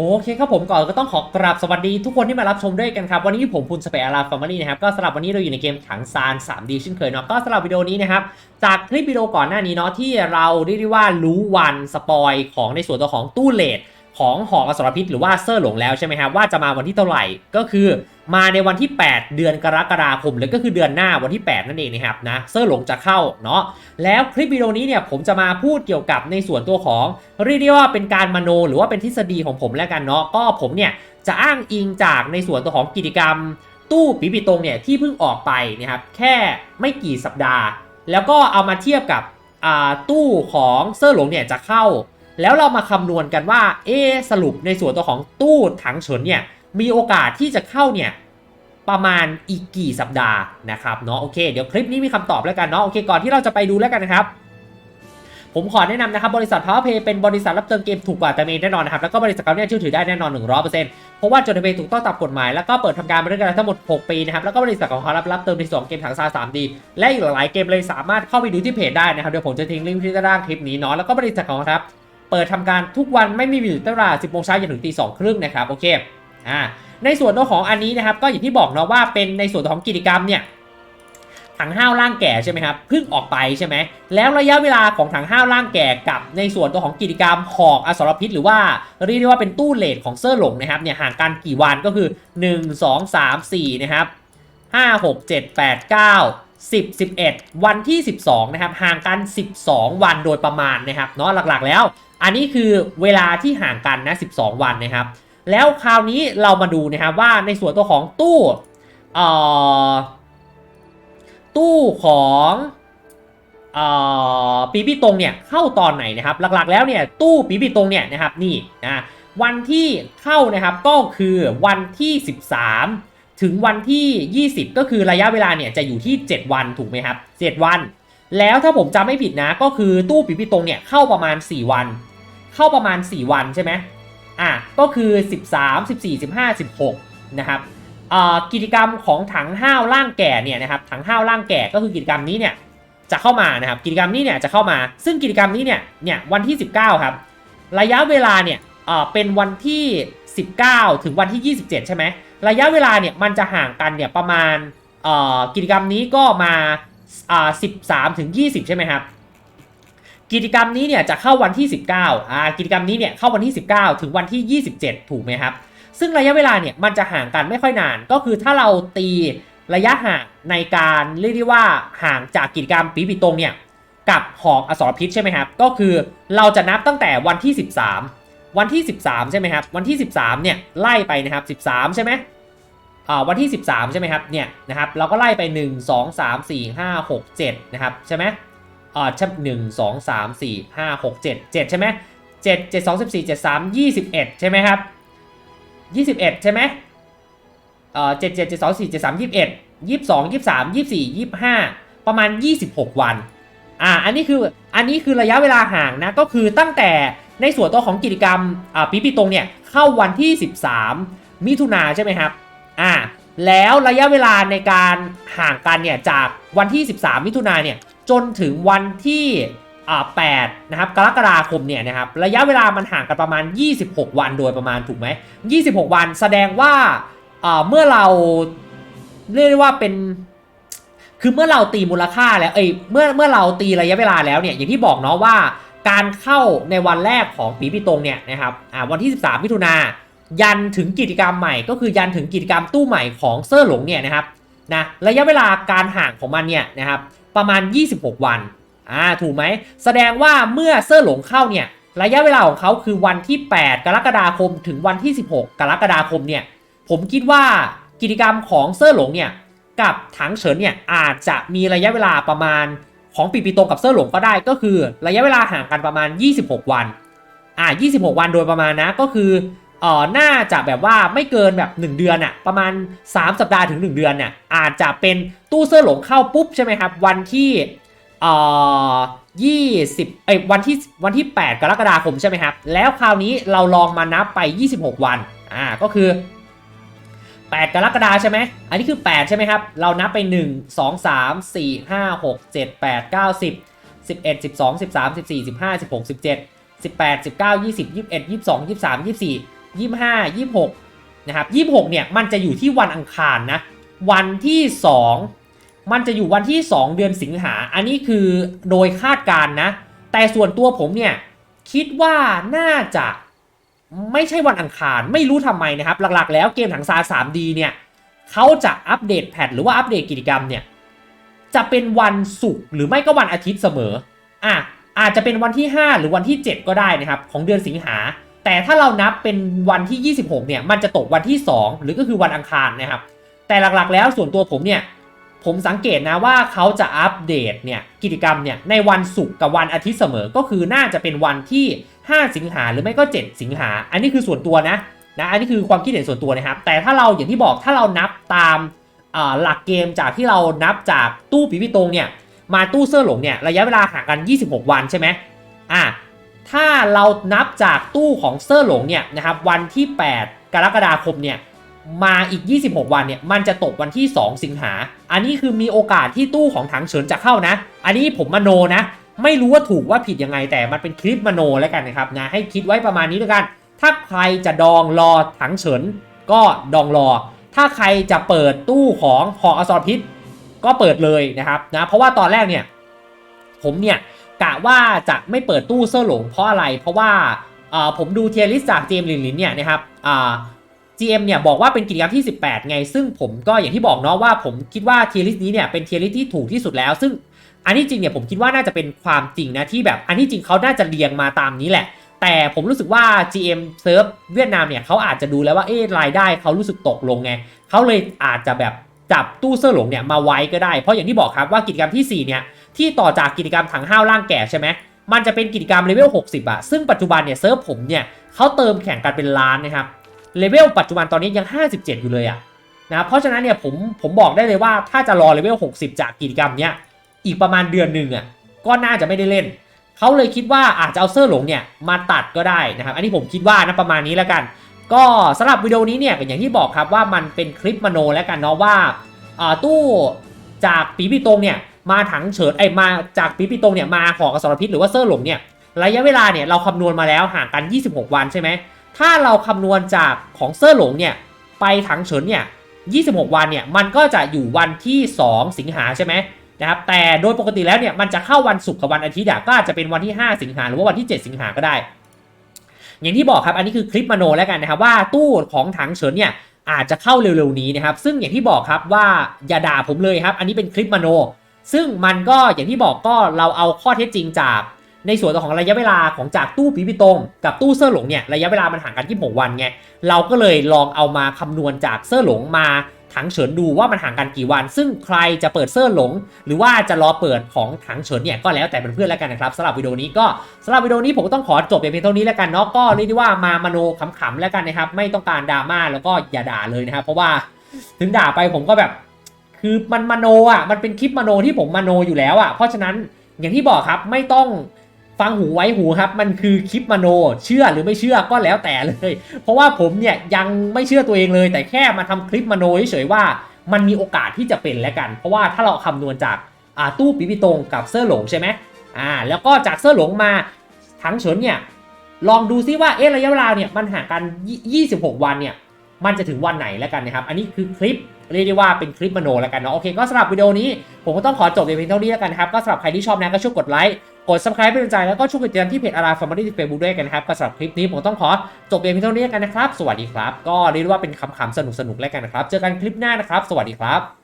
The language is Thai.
โอเคครับผมก่อนก็ต้องขอกราบสวัสดีทุกคนที่มารับชมด้วยกันครับ วันนี้ผมพุนสเปอาราฟาร์มารีนะครับก็สำหรับวันนี้เราอยู่ในเกมถังซาน 3D เช่นเคยเนาะก็สำหรับวิดีโอนี้นะครับจากคลิปวิดีโอก่อนหน้านี้เนาะที่เราเรียกได้ว่ารู้วันสปอยของในส่วนตัวของตู้เลด ของหอกอสรพิษหรือว่าเซอร์หลงแล้วใช่ไหมครับว่าจะมาวันที่เท่าไหร่ก็คือมาในวันที่ 8 เดือนกรกฎาคมเลยก็คือเดือนหน้าวันที่ 8 นั่นเองนะครับนะเซอร์หลงจะเข้าเนาะแล้วคลิปวิดีโอนี้เนี่ยผมจะมาพูดเกี่ยวกับในส่วนตัวของเรียกได้ว่าเป็นการมโนหรือว่าเป็นทฤษฎีของผมแล้วกันเนาะก็ผมเนี่ยจะอ้างอิงจากในส่วนตัวของกิจกรรม ตู้ปีปีตรงเนี่ยที่เพิ่งออกไปนะครับแค่ไม่กี่สัปดาห์ แล้วก็เอามาเทียบกับตู้ของเซอร์หลงเนี่ยจะเข้า แล้วเรามาคำนวณกันว่า เอสรุปในส่วนตัวของตู้ถังเฉินเนี่ยมีโอกาสที่จะเข้าเนี่ยประมาณอีกกี่สัปดาห์นะครับเนาะโอเคเดี๋ยวคลิปนี้มีคำตอบแล้วกันเนาะโอเคก่อนที่เราจะไปดูแล้วกันนะครับผมขอแนะนำนะครับบริษัท PowerPay เป็นบริษัทรับเติมเกมถูกกว่าแต่เมนแน่นอนนะครับแล้วก็บริษัทเขาเนี่ยเชื่อถือได้แน่นอน 100%เพราะว่าจดทะเบียนถูกต้องตามกฎหมาย แล้วก็เปิดทำการมาด้วยกันทั้งหมด 6 ปีนะครับแล้วก็บริษัทของเขารับรับเติมในสองเกมถังซา 3D และอีกหลายเกมเลยสามารถเข้าไปดูที่เพจได้นะครับเดี๋ยวผมจะทิ้งลิงก์ที่ด้านล่างคลิปนี้เนาะแล้วก็บริษัทของเขาครับ เปิดทำการทุกวันไม่มีหยุดตั้งแต่10โมงเช้าจนถึงตีสองครึ่งนะครับโอเคอ่าในส่วนตัวของอันนี้นะครับก็อย่างที่บอกเนาะว่าเป็นในส่วนของกิจกรรมเนี่ยถังห้าวร่างแก่ใช่ไหมครับเพิ่งออกไปใช่ไหมแล้วระยะเวลาของถังห้าวร่างแก่กับในส่วนตัวของกิจกรรมหอกอสรพิษ หรือว่าเรียกได้ว่าเป็นตู้เลทของเซอร์หลงนะครับเนี่ยห่างกันกี่วันก็คือ 1 2 3 4นะครับ5 6 7 8 9 10 11 วันที่ 12 นะครับ ห่างกัน 12 วันโดยประมาณนะครับเนาะหลักๆแล้ว อันนี้คือเวลาที่ห่างกันนะ 12 วันนะครับ แล้วคราวนี้เรามาดูนะครับว่าในส่วนตัวของตู้เอ่อตู้ของเอ่อปีปีตรงเนี่ยเข้าตอนไหนนะครับ หลักๆแล้วเนี่ยตู้ปีปีตรงเนี่ยนะครับนี่นะวันที่เข้านะครับก็คือวันที่ 13 ถึงวันที่ 20 ก็คือระยะเวลาเนี่ยจะอยู่ที่ 7 วันถูกไหมครับ 7 วัน แล้วถ้าผมจำไม่ผิดนะก็คือตู้ปีปีตรงเนี่ยเข้าประมาณ 4 วัน เข้าประมาณ 4 วันใช่ไหมอะก็คือ 13 14 15 16นะครับอ่ากิจกรรมของถังห้าวร่างแก่เนี่ยนะครับถังห้าวร่างแก่ก็คือกิจกรรมนี้เนี่ยจะเข้ามานะครับกิจกรรมนี้เนี่ยจะเข้ามา ซึ่งกิจกรรมนี้เนี่ยเนี่ยวันที่ 19 ครับ ระยะเวลาเนี่ยอ่าเป็นวันที่ 19 ถึงวันที่ 27 ใช่ไหม ระยะเวลาเนี่ยมันจะห่างกันเนี่ยประมาณกิจกรรมนี้ก็มาอ่า13ถึง20ใช่ไหมครับกิจกรรมนี้เนี่ยจะเข้าวันที่ 19อ่ากิจกรรมนี้เนี่ยเข้าวันที่ 19 ถึงวันที่ 27 ถูกไหมครับ ซึ่งระยะเวลาเนี่ยมันจะห่างกันไม่ค่อยนาน ก็คือถ้าเราตีระยะห่างในการเรียกได้ว่าห่างจากกิจกรรมปีปีตรงเนี่ยกับหอกอสรพิษใช่ไหมครับ ก็คือเราจะนับตั้งแต่วันที่ 13 วันที่ 13 ใช่ไหมครับ วันที่ 13 เนี่ยไล่ไปนะครับ 13 ใช่ไหมอ่าวันที่ 13 ใช่ไหมครับ เนี่ยนะครับเราก็ไล่ไป 1 2 3 4 5 6 7 นะครับใช่ไหมอ่าใช่หนึ่งสองสามสี่ห้าหกเจ็ดเจ็ดใช่ไหมเจ็ดเจ็ดสองสิบสี่เจ็ดสามยี่สิบเอ็ดใช่ไหมครับ21ใช่ไหมเอ่อ7 7 7 2 4 7 3 21 22 23 24 25ประมาณ26วันอ่าอันนี้คืออันนี้คือระยะเวลาห่างนะก็คือตั้งแต่ ในส่วนตัวของกิจกรรมปีปีตรงเนี่ยเข้าวันที่ 13 มิถุนาใช่ไหมครับอ่าแล้วระยะเวลาในการห่างกันเนี่ยจากวันที่ 13 มิถุนาเนี่ยจนถึงวันที่8นะครับกรกฎาคมเนี่ยนะครับระยะเวลามันห่างกันประมาณ 26 วันโดยประมาณถูกไหม 26 วันแสดงว่าอ่าเมื่อเราเรียกได้ว่าเป็นคือเมื่อเราตีมูลค่าแล้วเอ้ยเมื่อเมื่อเราตีระยะเวลาแล้วเนี่ยอย่างที่บอกเนาะว่า การเข้าในวันแรกของปีปีตรงเนี่ยนะครับวันที่ 13 มิถุนายันถึงกิจกรรมใหม่ ก็คือยันถึงกิจกรรมตู้ใหม่ของเซอร์หลงเนี่ยนะครับนะระยะเวลาการห่างของมันเนี่ยนะครับประมาณ 26 วันอ่าถูกไหมแสดงว่าเมื่อเซอร์หลงเข้าเนี่ยระยะเวลาของเขาคือวันที่ 8 กรกฎาคมถึงวันที่ 16 กรกฎาคมเนี่ยผมคิดว่ากิจกรรมของเซอร์หลงเนี่ยกับถังเฉินเนี่ยอาจจะมีระยะเวลาประมาณ ของปีปีตรงกับเซอร์หลงก็ได้ก็คือ ระยะเวลาห่างกันประมาณ 26 วันอ่า26 วันโดยประมาณนะก็คือเอ่อน่าจะแบบว่าไม่เกินแบบ 1 เดือนอะประมาณ 3 สัปดาห์ถึง 1 เดือนเนี่ยอาจจะเป็นตู้เซอร์หลงเข้าปุ๊บใช่ไหมครับ วันที่เอ่อ20เอ้ยวันที่วันที่ 8 กรกฎาคมใช่ไหมครับ แล้วคราวนี้เราลองมานับไป 26 วันอ่าก็คือ 8 กรกฎาใช่ไหม อันนี้คือ 8 ใช่ไหมครับ เรานับไป 1 2 3 4 5 6 7 8 9 10 11 12 13 14 15 16 17 18 19 20 21 22 23 24ยี่ห้ายี่หกนะครับยี่หกเนี่ยมันจะอยู่ที่วันอังคารนะ วันที่สองมันจะอยู่วันที่ 2 เดือนสิงหา อันนี้คือโดยคาดการนะ แต่ส่วนตัวผมเนี่ยคิดว่าน่าจะ ไม่ใช่วันอังคารไม่รู้ทำไมนะครับ หลักๆ แล้วเกมถังซา 3D เนี่ยเขาจะอัปเดตแพทหรือว่าอัปเดตกิจกรรมเนี่ยจะเป็นวันศุกร์หรือไม่ก็วันอาทิตย์เสมออะอาจจะเป็นวันที่ 5 หรือวันที่ 7 ก็ได้นะครับ ของเดือนสิงหา แต่ถ้าเรานับเป็นวันที่ 26 เนี่ย มันจะตกวันที่ 2 หรือก็คือวันอังคารนะครับ แต่หลักๆแล้วส่วนตัวผมเนี่ย ผมสังเกตนะว่าเขาจะอัปเดตเนี่ยกิจกรรมเนี่ยในวันศุกร์กับวันอาทิตย์เสมอ ก็คือน่าจะเป็นวันที่ 5 สิงหาหรือไม่ก็ 7 สิงหา อันนี้คือส่วนตัวนะนะอันนี้คือความคิดเห็นส่วนตัวนะครับ แต่ถ้าเราอย่างที่บอกถ้าเรานับตามหลักเกมจากที่เรานับจากตู้ปีพิตรงเนี่ยมาตู้เสื้อหลงเนี่ยระยะเวลาห่างกัน 26 วันใช่ไหมอะถ้าเรานับจากตู้ของเสื้อหลงเนี่ยนะครับวันที่ 8 กรกฎาคมเนี่ย มาอีก 26 วันเนี่ยมันจะตกวันที่ 2 สิงหา อันนี้คือมีโอกาสที่ตู้ของถังเฉินจะเข้านะ อันนี้ผมมโนนะ ไม่รู้ว่าถูกว่าผิดยังไงแต่มันเป็นคลิปมโนแล้วกันนะครับนะให้คิดไว้ประมาณนี้แล้วกัน ถ้าใครจะดองรอถังเฉินก็ดองรอ ถ้าใครจะเปิดตู้ของหออสรพิษ ก็เปิดเลยนะครับนะเพราะว่าตอนแรกเนี่ยผมเนี่ยกะว่าจะไม่เปิดตู้เสื้อหลงเพราะอะไร เพราะว่าเออผมดูเทียริสจากเจมลินลินเนี่ยนะครับอ่า GM เนี่ยบอกว่าเป็นกิจกรรมที่ 18 ไง ซึ่งผมก็อย่างที่บอกเนาะว่าผมคิดว่าเทียริสนี้เนี่ยเป็นเทียริสที่ถูกที่สุดแล้ว ซึ่งอันที่จริงเนี่ยผมคิดว่าน่าจะเป็นความจริงนะที่แบบอันที่จริงเขาน่าจะเรียงมาตามนี้แหละ แต่ผมรู้สึกว่า GM เซิร์ฟเวียดนามเนี่ยเขาอาจจะดูแล้วว่าเอ๊ะรายได้เขารู้สึกตกลงไงเขาเลยอาจจะแบบจับตู้เสื้อหลงเนี่ยมาไว้ก็ได้ เพราะอย่างที่บอกครับว่ากิจกรรมที่ 4 เนี่ยที่ต่อจากกิจกรรมถังห้าวร่างแก่ใช่ไหมมันจะเป็นกิจกรรมเลเวล 60อะซึ่งปัจจุบันเนี่ยเซิร์ฟผมเนี่ยเขาเติมแข่งกันเป็นล้านนะครับ เลเวลปัจจุบันตอนนี้ยัง 57 อยู่เลยอะนะเพราะฉะนั้นเนี่ยผมผมบอกได้เลยว่าถ้าจะรอเลเวล 60 จากกิจกรรมเนี้ยอีกประมาณเดือนหนึ่งอะก็น่าจะไม่ได้เล่น เขาเลยคิดว่าอาจจะเอาเซอร์หลงเนี่ยมาตัดก็ได้นะครับ อันนี้ผมคิดว่านะประมาณนี้แล้วกัน ก็สำหรับวิดีโอนี้เนี่ยอย่างที่บอกครับว่ามันเป็นคลิปมโนแล้วกันเนาะว่าตู้จากปีปีตรงเนี่ยมาถังเฉิดไอมาจากปีปีตรงเนี่ยมาหอกระสรพิษหรือว่าเซอร์หลงเนี่ยระยะเวลาเนี่ยเราคำนวณมาแล้วห่างกัน 26 วันใช่ไหม ถ้าเราคำนวณจากของเซอร์หลงเนี่ยไปถังเฉินเนี่ย26 วันเนี่ยมันก็จะอยู่วันที่ 2 สิงหาใช่ไหมนะครับแต่โดยปกติแล้วเนี่ยมันจะเข้าวันศุกร์กับวันอาทิตย์ก็อาจจะเป็นวันที่ 5 สิงหาหรือว่าวันที่ 7 สิงหาก็ได้ อย่างที่บอกครับอันนี้คือคลิปมโนแล้วกันนะครับว่าตู้ของถังเฉินเนี่ยอาจจะเข้าเร็วๆนี้นะครับซึ่งอย่างที่บอกครับว่าอย่าด่าผมเลยครับอันนี้เป็นคลิปมโน ซึ่งมันก็อย่างที่บอกก็เราเอาข้อเท็จจริงจาก ในส่วนของระยะเวลาของจากตู้ปีพิตง กับตู้เซอร์หลงเนี่ยระยะเวลามันห่างกัน26วันไงเราก็เลยลองเอามาคำนวณจากเซอร์หลงมาถังเฉินดูว่ามันห่างกันกี่วัน ซึ่งใครจะเปิดเซอร์หลง หรือว่าจะรอเปิดของถังเฉินเนี่ยก็แล้วแต่เเพื่อนแล้วกันนะครับสำหรับวิดีโอนี้ก็สำหรับวิดีโอนี้ผมก็ต้องขอจบเพียงเท่านี้แล้วกันเนาะก็เรียกได้ว่ามามโนขำๆแล้วกันนะครับไม่ต้องการดราม่าแล้วก็อย่าด่าเลยนะครับเพราะว่าถึงด่าไปผมก็แบบคือมันมโนอะมันเป็นคลิปมโนที่ผมมโนอยู่แล้วอะเพราะฉะนั้นอย่างที่บอกครับไม่ต้อง ฟังหูไว้หูครับ มันคือคลิปมโน เชื่อหรือไม่เชื่อก็แล้วแต่เลย เพราะว่าผมเนี่ยยังไม่เชื่อตัวเองเลย แต่แค่มาทำคลิปมโนเฉยๆว่า มันมีโอกาสที่จะเป็นแล้วกัน เพราะว่าถ้าเราคำนวณจากาตู้ปีปิตงกับเสื้อหลงใช่ไหมอ่า แล้วก็จากเสื้อหลงมาถังเฉินเนี่ยลองดูซิว่าเอ๊ะระยะเวลาเนี่ยมันห่างกันยี่26 วันเนี่ยมันจะถึงวันไหนแล้วกันนะครับ อันนี้คือคลิปเรียกได้ว่าเป็นคลิปมโนแล้วกันเนาะโอเคก็สำหรับวิดีโอนี้ ผมก็ต้องขอจบเพียงเท่านี้แล้วกันนะครับ ก็สำหรับใครที่ชอบนะก็ช่วยกดไลค์ กด subscribe เป็นกำลังใจแล้วก็ช่วยกดติดตามที่เพจอาราฟาร์มที่เฟซบุ๊กด้วยกันนะครับก็สำหรับคลิปนี้ผมต้องขอจบเพียงเท่านี้กันนะครับ สวัสดีครับ ก็เรียกว่าเป็นคำๆสนุกๆแล้วกันนะครับ เจอกันคลิปหน้านะครับ สวัสดีครับ